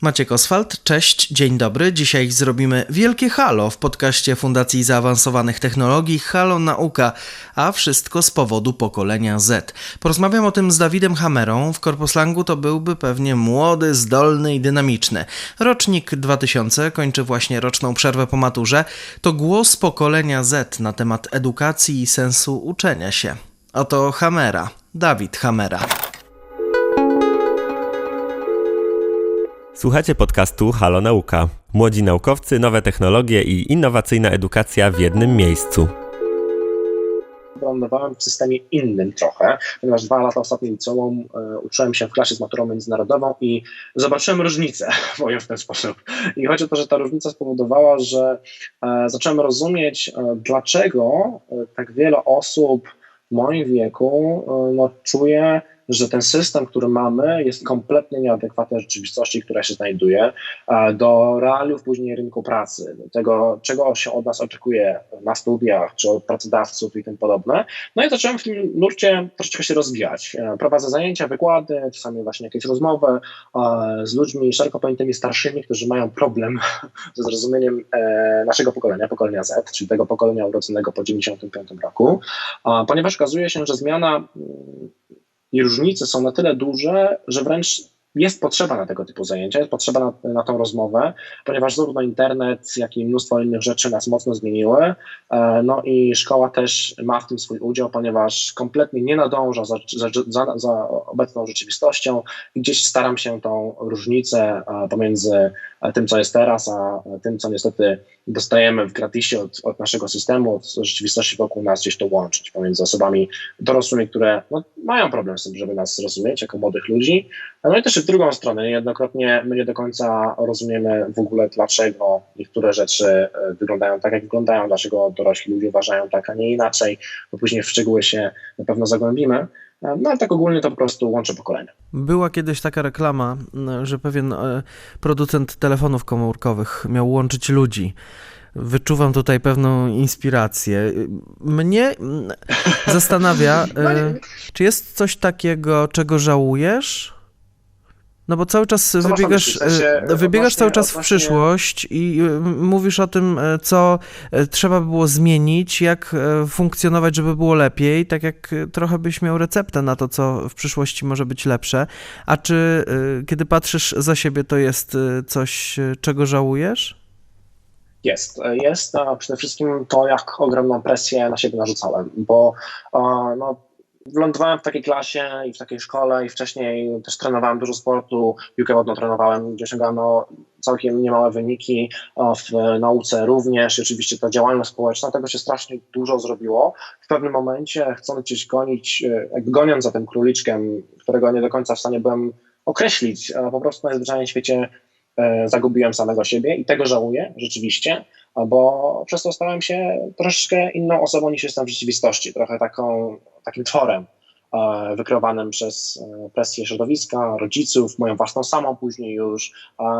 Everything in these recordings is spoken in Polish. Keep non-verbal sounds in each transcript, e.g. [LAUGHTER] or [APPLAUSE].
Maciek Oswald, cześć, dzień dobry. Dzisiaj zrobimy wielkie halo w podcaście Fundacji Zaawansowanych Technologii Halo Nauka, a wszystko z powodu pokolenia Z. Porozmawiam o tym z Dawidem Hamerą. W korposlangu to byłby pewnie młody, zdolny i dynamiczny. Rocznik 2000 kończy właśnie roczną przerwę po maturze. To głos pokolenia Z na temat edukacji i sensu uczenia się. Oto Hamera, Dawid Hamera. Słuchacie podcastu Halo Nauka. Młodzi naukowcy, nowe technologie i innowacyjna edukacja w jednym miejscu. Lądowałem w systemie innym trochę, ponieważ dwa lata ostatnim liceum e, uczyłem się w klasie z maturą międzynarodową i zobaczyłem różnicę, [LAUGHS] powiem w ten sposób. I chodzi o to, że ta różnica spowodowała, że e, zacząłem rozumieć, e, dlaczego tak wiele osób w moim wieku no, czuje że ten system, który mamy, jest kompletnie nieadekwatny rzeczywistości, która się znajduje, do realiów później rynku pracy, tego, czego się od nas oczekuje na studiach, czy od pracodawców i tym podobne. No i zacząłem w tym nurcie troszeczkę się rozwijać. E, prowadzę zajęcia, wykłady, czasami właśnie jakieś rozmowy z ludźmi szeroko pojętymi starszymi, którzy mają problem [LAUGHS] ze zrozumieniem e, naszego pokolenia, pokolenia Z, czyli tego pokolenia urodzonego po 1995 roku, ponieważ okazuje się, że zmiana mm, i różnice są na tyle duże, że wręcz jest potrzeba na tego typu zajęcia, jest potrzeba na, na tą rozmowę, ponieważ zarówno internet, jak i mnóstwo innych rzeczy nas mocno zmieniły. E, no i szkoła też ma w tym swój udział, ponieważ kompletnie nie nadąża za, za, za, obecną rzeczywistością i gdzieś staram się tą różnicę e, pomiędzy tym, co jest teraz, a tym, co niestety dostajemy w gratisie od, od naszego systemu, od rzeczywistości wokół nas, gdzieś to łączyć pomiędzy osobami dorosłymi, które no, mają problem z tym, żeby nas zrozumieć jako młodych ludzi, no i też w drugą stronę. Niejednokrotnie my nie do końca rozumiemy w ogóle, dlaczego niektóre rzeczy e, wyglądają tak, jak wyglądają, dlaczego dorośli ludzie uważają tak, a nie inaczej, bo później w szczegóły się na pewno zagłębimy. No ale tak ogólnie to po prostu łączy pokolenia. Była kiedyś taka reklama, że pewien e, producent telefonów komórkowych miał łączyć ludzi. Wyczuwam tutaj pewną inspirację. Mnie zastanawia, no [LAUGHS] e, czy jest coś takiego, czego żałujesz? No bo cały czas co wybiegasz, sensie, e, wybiegasz cały czas w przyszłość i e, mówisz o tym, e, co trzeba by było zmienić, jak funkcjonować, żeby było lepiej, tak jak trochę byś miał receptę na to, co w przyszłości może być lepsze. A czy kiedy patrzysz za siebie, to jest coś, czego żałujesz? Jest, jest. A przede wszystkim to, jak ogromną presję na siebie narzucałem, bo no, wylądowałem w takiej klasie i w takiej szkole i wcześniej też trenowałem dużo sportu, piłkę wodną trenowałem, gdzie osiągano całkiem niemałe wyniki, w nauce również, oczywiście ta działalność społeczna, tego się strasznie dużo zrobiło. W pewnym momencie chcąc gdzieś gonić, e, goniąc za tym króliczkiem, którego nie do końca w stanie byłem określić, po prostu najzwyczajniej w świecie e, zagubiłem samego siebie i tego żałuję rzeczywiście, bo przez to stałem się troszeczkę inną osobą niż jestem w rzeczywistości, trochę taką, takim tworem e, wykreowanym przez e, presję środowiska, rodziców, moją własną samą później już.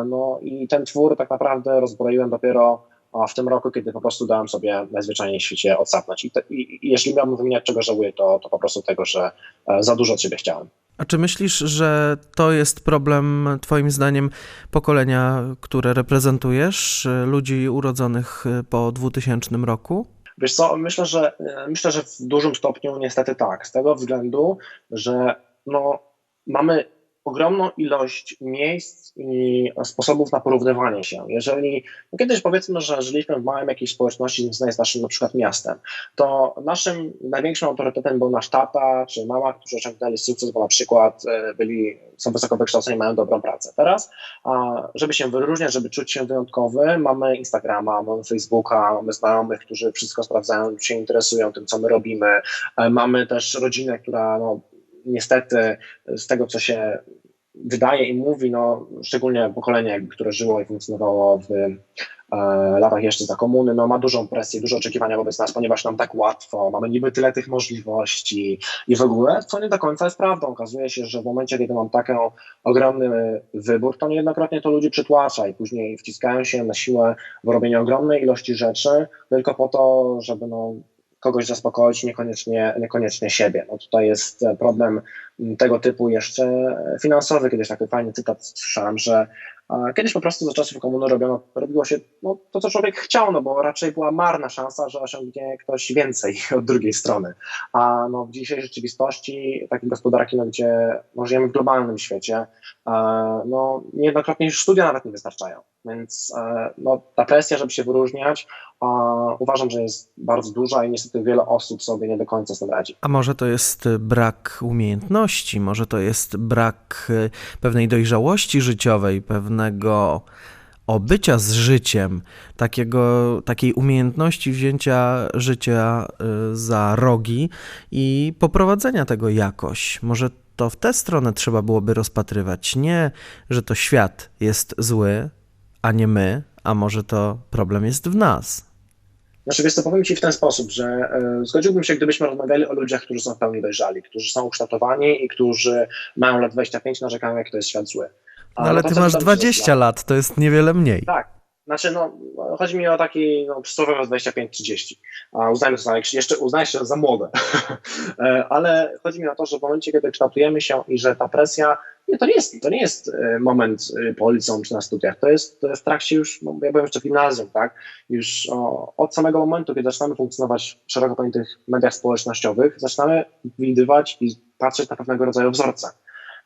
No i ten twór tak naprawdę rozbroiłem dopiero w tym roku, kiedy po prostu dałem sobie najzwyczajniej w świecie odsapnąć. I, te, i, i jeśli miałbym wymieniać, czego żałuję, to, to po prostu tego, że e, za dużo od siebie chciałem. A czy myślisz, że to jest problem, Twoim zdaniem, pokolenia, które reprezentujesz, ludzi urodzonych po 2000 roku? Wiesz co, myślę, że myślę, że w dużym stopniu niestety tak, z tego względu, że no, mamy ogromną ilość miejsc i sposobów na porównywanie się. Jeżeli no kiedyś powiedzmy, że żyliśmy w małej jakiejś społeczności związanej z naszym na przykład miastem, to naszym największym autorytetem był nasz tata czy mama, którzy osiągnęli sukces, bo na przykład e, byli, są wysoko wykształceni, mają dobrą pracę. Teraz, żeby się wyróżniać, żeby czuć się wyjątkowy, mamy Instagrama, mamy Facebooka, mamy znajomych, którzy wszystko sprawdzają, się interesują tym, co my robimy. E, mamy też rodzinę, która no, niestety z tego, co się wydaje i mówi, no, szczególnie pokolenie, które żyło i funkcjonowało w e, latach jeszcze za komuny, no, ma dużą presję, duże oczekiwania wobec nas, ponieważ nam tak łatwo, mamy niby tyle tych możliwości i w ogóle, co nie do końca jest prawdą. Okazuje się, że w momencie, kiedy mam taki ogromny wybór, to niejednokrotnie to ludzi przytłacza i później wciskają się na siłę w robieniu ogromnej ilości rzeczy, tylko po to, żeby no, kogoś zaspokoić, niekoniecznie, niekoniecznie siebie. No tutaj jest e, problem tego typu jeszcze finansowy. Kiedyś taki fajny cytat słyszałem, że E, Kiedyś po prostu za czasów komuny robiono, robiło się no, to, co człowiek chciał, no bo raczej była marna szansa, że osiągnie ktoś więcej [LAUGHS] od drugiej strony. A no, w dzisiejszej rzeczywistości takiej gospodarki, no, gdzie no, żyjemy w globalnym świecie, e, no, niejednokrotnie już studia nawet nie wystarczają. Więc e, no, ta presja, żeby się wyróżniać, e, uważam, że jest bardzo duża i niestety wiele osób sobie nie do końca z tym radzi. A może to jest brak umiejętności, może to jest brak y, pewnej dojrzałości życiowej, pewnego obycia z życiem, takiego, takiej umiejętności wzięcia życia y, za rogi i poprowadzenia tego jakoś. Może to w tę stronę trzeba byłoby rozpatrywać. Nie, że to świat jest zły, a nie my, a może to problem jest w nas. Znaczy, wiesz powiem Ci w ten sposób, że e, zgodziłbym się, gdybyśmy rozmawiali o ludziach, którzy są w pełni dojrzali, którzy są ukształtowani i którzy mają lat 25, narzekają, jak to jest świat zły. No ale ty masz tam się 20 zaczyna- lat, to jest niewiele mniej. Tak. Znaczy, no, chodzi mi o taki no, przysłowiowe 25-30. A uznajmy to za, jeszcze uznaję się za młode. [LAUGHS] E, Ale chodzi mi o to, że w momencie, kiedy kształtujemy się i że ta presja, nie, to nie jest, to nie jest e, moment e, po liceum czy na studiach, to jest to jest w trakcie już, no, ja byłem jeszcze w gimnazjum, tak? Już o, od samego momentu, kiedy zaczynamy funkcjonować w szeroko pojętych mediach społecznościowych, zaczynamy widywać i patrzeć na pewnego rodzaju wzorce.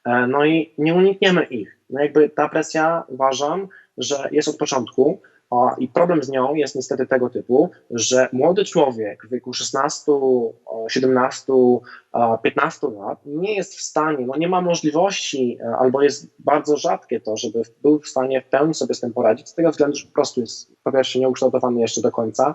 E, No i nie unikniemy ich. No jakby ta presja, uważam, że jest od początku. a- I problem z nią jest niestety tego typu, że młody człowiek w wieku 16, o, 17, a, 15 lat nie jest w stanie, no nie ma możliwości, e, albo jest bardzo rzadkie to, żeby był w stanie w pełni sobie z tym poradzić, z tego względu, że po prostu jest po pierwsze nieukształtowany jeszcze do końca,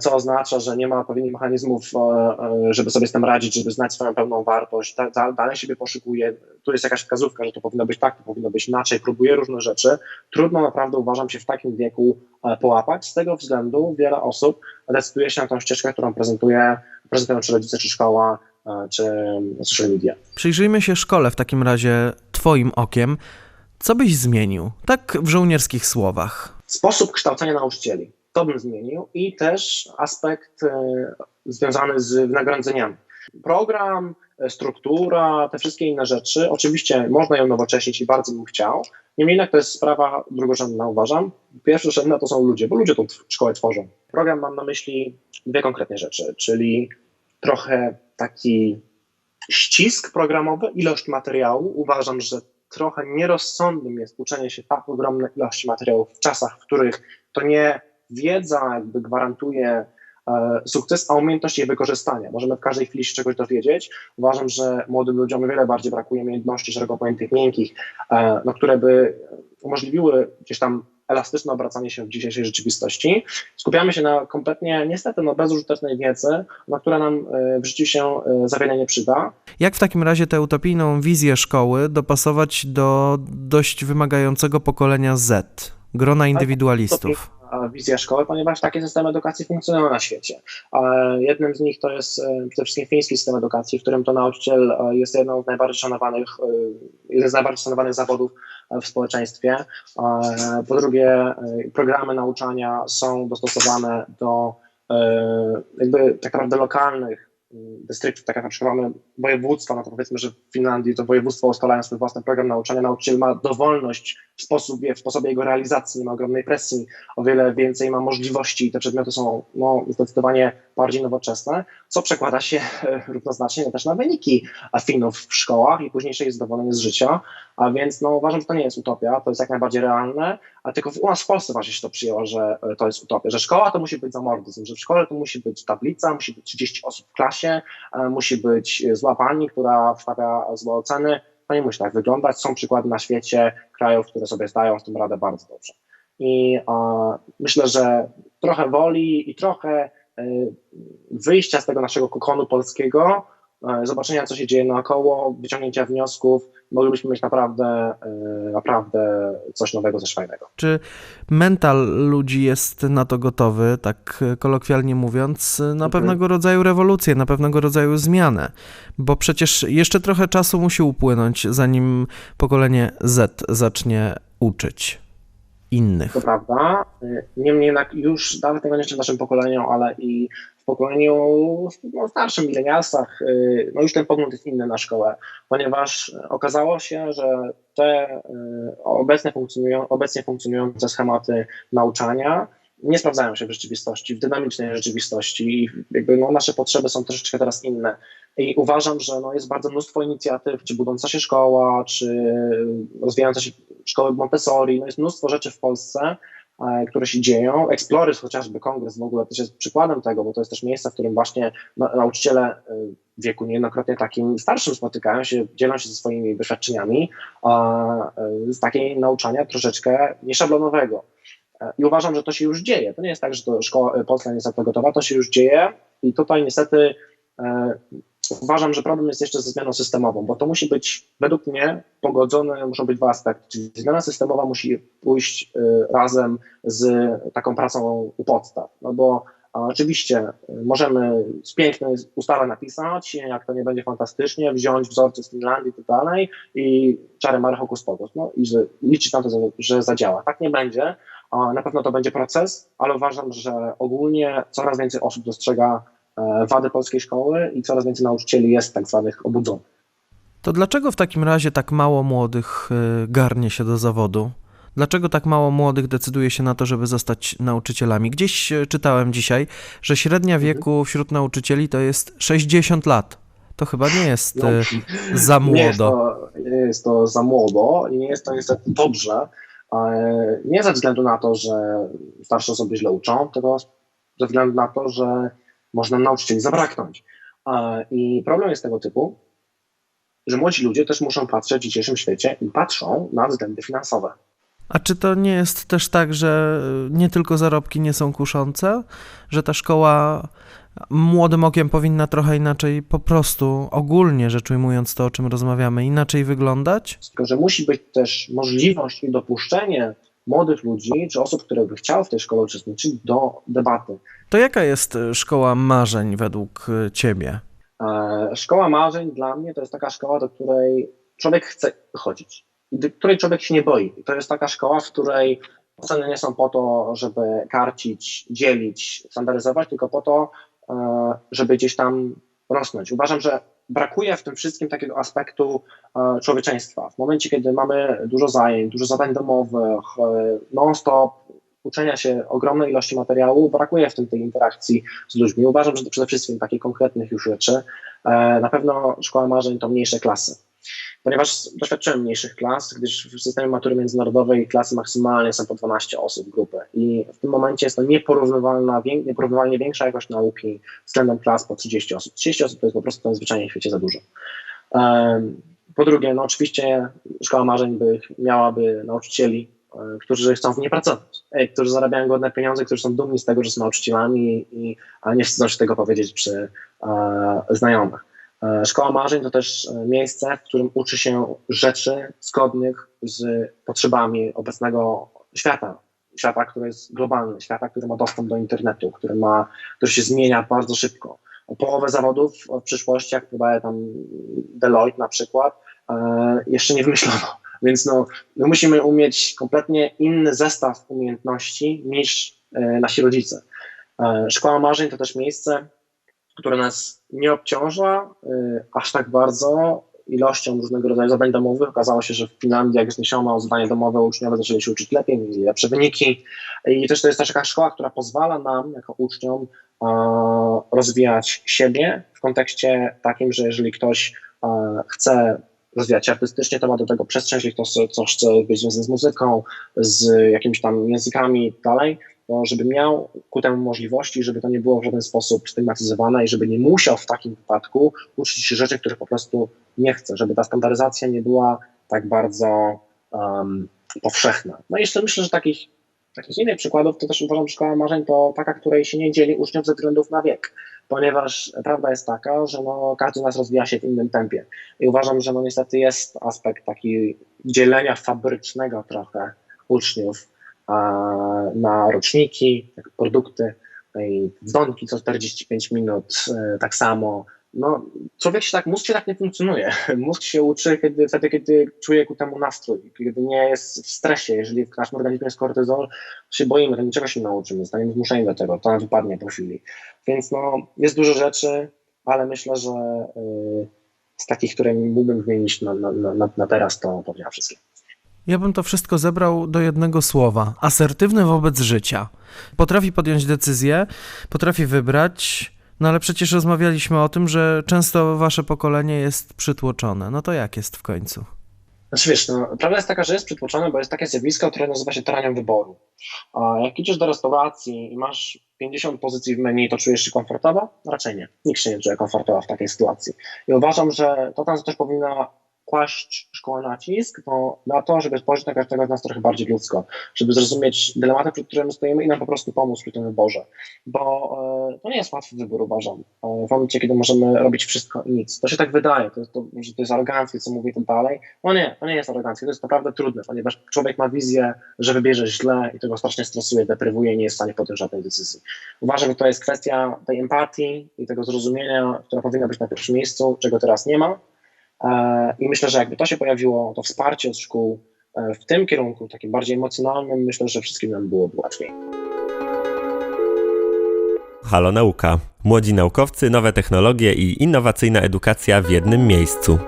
co oznacza, że nie ma odpowiednich mechanizmów, e, e, żeby sobie z tym radzić, żeby znać swoją pełną wartość, da- da- dalej siebie poszukuje, tu jest jakaś wskazówka, że to powinno być tak, to powinno być inaczej, próbuje różne rzeczy. Trudno naprawdę, uważam, się w takim wieku e, połapać. Z tego względu wiele osób decyduje się na tą ścieżkę, którą prezentuje, prezentują czy rodzice, czy szkoła, e, czy social media. Przyjrzyjmy się szkole w takim razie Twoim okiem. Co byś zmienił? Tak w żołnierskich słowach. Sposób kształcenia nauczycieli. To bym zmienił i też aspekt e, związany z wynagrodzeniami. Program, e, struktura, te wszystkie inne rzeczy, oczywiście można ją nowocześnić i bardzo bym chciał. Niemniej jednak to jest sprawa drugorzędna, uważam. Pierwszorzędna to są ludzie, bo ludzie tą szkołę tworzą. Program mam na myśli dwie konkretne rzeczy, czyli trochę taki ścisk programowy, ilość materiału. Uważam, że trochę nierozsądnym jest uczenie się tak ogromnej ilości materiałów w czasach, w których to nie wiedza jakby gwarantuje e, sukces, a umiejętność jej wykorzystania. Możemy w każdej chwili się czegoś dowiedzieć. Uważam, że młodym ludziom o wiele bardziej brakuje umiejętności szeroko pojętych miękkich, e, no, które by umożliwiły gdzieś tam elastyczne obracanie się w dzisiejszej rzeczywistości. Skupiamy się na kompletnie, niestety, no, bezużytecznej wiedzy, na która nam e, w życiu się za wiele nie przyda. Jak w takim razie tę utopijną wizję szkoły dopasować do dość wymagającego pokolenia Z, grona indywidualistów? A, wizja szkoły, ponieważ takie systemy edukacji funkcjonują na świecie. E, Jednym z nich to jest e, przede wszystkim fiński system edukacji, w którym to nauczyciel e, jest jedną z najbardziej szanowanych, e, jeden z najbardziej szanowanych zawodów e, w społeczeństwie. E, Po drugie, e, programy nauczania są dostosowane do e, jakby tak naprawdę lokalnych dystryktów, tak jak na przykład mamy województwa, no to powiedzmy, że w Finlandii to województwo ustalają swój własny program nauczania, nauczyciel ma dowolność w sposobie, w sposobie jego realizacji, nie ma ogromnej presji, o wiele więcej ma możliwości i te przedmioty są no, zdecydowanie bardziej nowoczesne, co przekłada się e, równoznacznie no, też na wyniki Finów w szkołach i późniejsze ich zadowolenie z życia, a więc no, uważam, że to nie jest utopia, to jest jak najbardziej realne, a tylko u nas w Polsce właśnie się to przyjęło, że e, to jest utopia, że szkoła to musi być zamordyzm, że w szkole to musi być tablica, musi być 30 osób w klasie, e, musi być e, zła pani, która wstawia złe oceny, to nie musi tak wyglądać. Są przykłady na świecie krajów, które sobie zdają z tym radę bardzo dobrze. I myślę, że trochę woli i trochę e, wyjścia z tego naszego kokonu polskiego, zobaczenia, co się dzieje naokoło, wyciągnięcia wniosków, moglibyśmy mieć naprawdę, e, naprawdę coś nowego, coś fajnego. Czy mental ludzi jest na to gotowy, tak e, kolokwialnie mówiąc, na Mhm. pewnego rodzaju rewolucję, na pewnego rodzaju zmianę? Bo przecież jeszcze trochę czasu musi upłynąć, zanim pokolenie Z zacznie uczyć. innych. To prawda. Y, Niemniej jednak już nawet niekoniecznie w naszym pokoleniu, ale i pokoleniu no, starszym, milenialsach, y, no już ten pogląd jest inny na szkołę, ponieważ okazało się, że te y, obecnie, funkcjonują, obecnie funkcjonujące schematy nauczania nie sprawdzają się w rzeczywistości, w dynamicznej rzeczywistości i jakby no, nasze potrzeby są troszeczkę teraz inne. I uważam, że no, jest bardzo mnóstwo inicjatyw, czy budząca się szkoła, czy rozwijające się szkoły Montessori, no jest mnóstwo rzeczy w Polsce, które się dzieją. Explorys, chociażby kongres w ogóle też jest przykładem tego, bo to jest też miejsce, w którym właśnie na, nauczyciele e, w wieku niejednokrotnie takim starszym spotykają się, dzielą się ze swoimi doświadczeniami e, z takiej nauczania troszeczkę nieszablonowego. E, I uważam, że to się już dzieje. To nie jest tak, że to szkoła e, polska nie jest na to gotowa, to się już dzieje i tutaj niestety e, uważam, że problem jest jeszcze ze zmianą systemową, bo to musi być, według mnie, pogodzone, muszą być dwa aspekty. Czyli zmiana systemowa musi pójść y, razem z taką pracą u podstaw. No bo oczywiście możemy z pięknej ustawy napisać, jak to nie będzie fantastycznie, wziąć wzorce z Finlandii i tak dalej i czary mary hokus no i że liczyć na to, że- zadziała. Tak nie będzie. Na pewno to będzie proces, ale uważam, że ogólnie coraz więcej osób dostrzega wady polskiej szkoły i coraz więcej nauczycieli jest tak zwanych obudzonych. To dlaczego w takim razie tak mało młodych y, garnie się do zawodu? Dlaczego tak mało młodych decyduje się na to, żeby zostać nauczycielami? Gdzieś y, czytałem dzisiaj, że średnia wieku wśród nauczycieli to jest 60 lat. To chyba nie jest No, za Nie jest, młodo. to, nie jest to za młodo i nie jest to niestety dobrze. e, Nie ze względu na to, że starsze osoby źle uczą, tylko ze względu na to, że można nauczycieli zabraknąć. I problem jest tego typu, że młodzi ludzie też muszą patrzeć w dzisiejszym świecie i patrzą na względy finansowe. A czy to nie jest też tak, że nie tylko zarobki nie są kuszące, że ta szkoła młodym okiem powinna trochę inaczej, po prostu ogólnie rzecz ujmując to, o czym rozmawiamy, inaczej wyglądać? Tylko, że musi być też możliwość i dopuszczenie młodych ludzi, czy osób, które by chciały w tej szkole uczestniczyć, do debaty. To jaka jest y, szkoła marzeń według y, ciebie? E, Szkoła marzeń dla mnie to jest taka szkoła, do której człowiek chce chodzić i do której człowiek się nie boi. To jest taka szkoła, w której oceny nie są po to, żeby karcić, dzielić, standaryzować, tylko po to, e, żeby gdzieś tam rosnąć. Uważam, że brakuje w tym wszystkim takiego aspektu e, człowieczeństwa. W momencie, kiedy mamy dużo zajęć, dużo zadań domowych, e, non-stop, uczenia się ogromnej ilości materiału, brakuje w tym tej interakcji z ludźmi. Uważam, że to przede wszystkim takich konkretnych już rzeczy. E, Na pewno szkoła marzeń to mniejsze klasy. Ponieważ doświadczyłem mniejszych klas, gdyż w systemie matury międzynarodowej klasy maksymalnie są po 12 osób grupy i w tym momencie jest to nieporównywalna, nieporównywalnie większa jakość nauki względem klas po 30 osób. 30 osób to jest po prostu zwyczajnie w świecie za dużo. Po drugie, no oczywiście szkoła marzeń by miałaby nauczycieli, e, którzy chcą w niej pracować, e, którzy zarabiają godne pieniądze, którzy są dumni z tego, że są nauczycielami i a nie wstydzą się tego powiedzieć przy e, znajomych. E, Szkoła marzeń to też e, miejsce, w którym uczy się rzeczy zgodnych z potrzebami obecnego świata. Świata, który jest globalny, świata, który ma dostęp do internetu, który, ma, który się zmienia bardzo szybko. Połowę zawodów w przyszłości, jak podaje tam Deloitte na przykład, e, jeszcze nie wymyślono. [LAUGHS] Więc no, my musimy umieć kompletnie inny zestaw umiejętności niż nasi rodzice. Szkoła marzeń to też miejsce, które nas nie obciąża y, aż tak bardzo ilością różnego rodzaju zadań domowych. Okazało się, że w Finlandii, jak zniesiono zadanie domowe, uczniowie zaczęli się uczyć lepiej, mieli lepsze wyniki. I też to jest też taka szkoła, która pozwala nam, jako uczniom, rozwijać siebie w kontekście takim, że jeżeli ktoś chce rozwijać się artystycznie, to ma do tego przestrzeń, jeśli ktoś chce- co chce być związany z muzyką, z jakimiś tam językami i dalej, to żeby miał ku temu możliwości, żeby to nie było w żaden sposób stygmatyzowane i żeby nie musiał w takim wypadku uczyć się rzeczy, których po prostu nie chce, żeby ta standaryzacja nie była tak bardzo um, powszechna. No i jeszcze myślę, że takich, takich innych przykładów, to też uważam, że szkoła marzeń to taka, której się nie dzieli uczniów ze względów na wiek, ponieważ prawda jest taka, że no, każdy z nas rozwija się w innym tempie i uważam, że no niestety jest aspekt taki dzielenia fabrycznego trochę uczniów na roczniki, jak produkty, i dzwonki co 45 minut, e, tak samo no, człowiek się tak, mózg się tak nie funkcjonuje. [LAUGHS] Mózg się uczy kiedy, wtedy, kiedy czuje ku temu nastrój, kiedy nie jest w stresie. Jeżeli w naszym organizmie jest kortyzol, się boimy, to niczego się nauczymy, zostaniemy zmuszeni do tego, to nam wypadnie po chwili. Więc no, jest dużo rzeczy, ale myślę, że y, z takich, które mógłbym wymienić na, na, na, na teraz, to powiedziałem wszystkie. Ja bym to wszystko zebrał do jednego słowa: asertywny wobec życia. Potrafi podjąć decyzję, potrafi wybrać, no ale przecież rozmawialiśmy o tym, że często wasze pokolenie jest przytłoczone. No to jak jest w końcu? Znaczy wiesz, no, prawda jest taka, że jest przytłoczone, bo jest takie zjawisko, które nazywa się tranią wyboru. Jak idziesz do restauracji i masz 50 pozycji w menu, to czujesz się komfortowo? Raczej nie. Nikt się nie czuje komfortowo w takiej sytuacji. I uważam, że to tam też powinna kłaść szkoła nacisk no, na to, żeby spojrzeć na każdego z nas trochę bardziej ludzko, żeby zrozumieć dylematy, przed którymi stoimy i nam po prostu pomóc przy tym wyborze. Bo e, to nie jest łatwy wybór, uważam. E, w momencie, kiedy możemy robić wszystko i nic. To się tak wydaje, to, to, że to jest aroganckie, co mówię i dalej. No nie, to nie jest aroganckie, to jest naprawdę trudne, ponieważ człowiek ma wizję, że wybierze źle i to go strasznie stresuje, deprywuje i nie jest w stanie podjąć żadnej decyzji. Uważam, że to jest kwestia tej empatii i tego zrozumienia, która powinna być na pierwszym miejscu, czego teraz nie ma. E, I myślę, że jakby to się pojawiło, to wsparcie od szkół e, w tym kierunku, takim bardziej emocjonalnym, myślę, że wszystkim nam byłoby łatwiej. Halo Nauka. Młodzi naukowcy, nowe technologie i innowacyjna edukacja w jednym miejscu.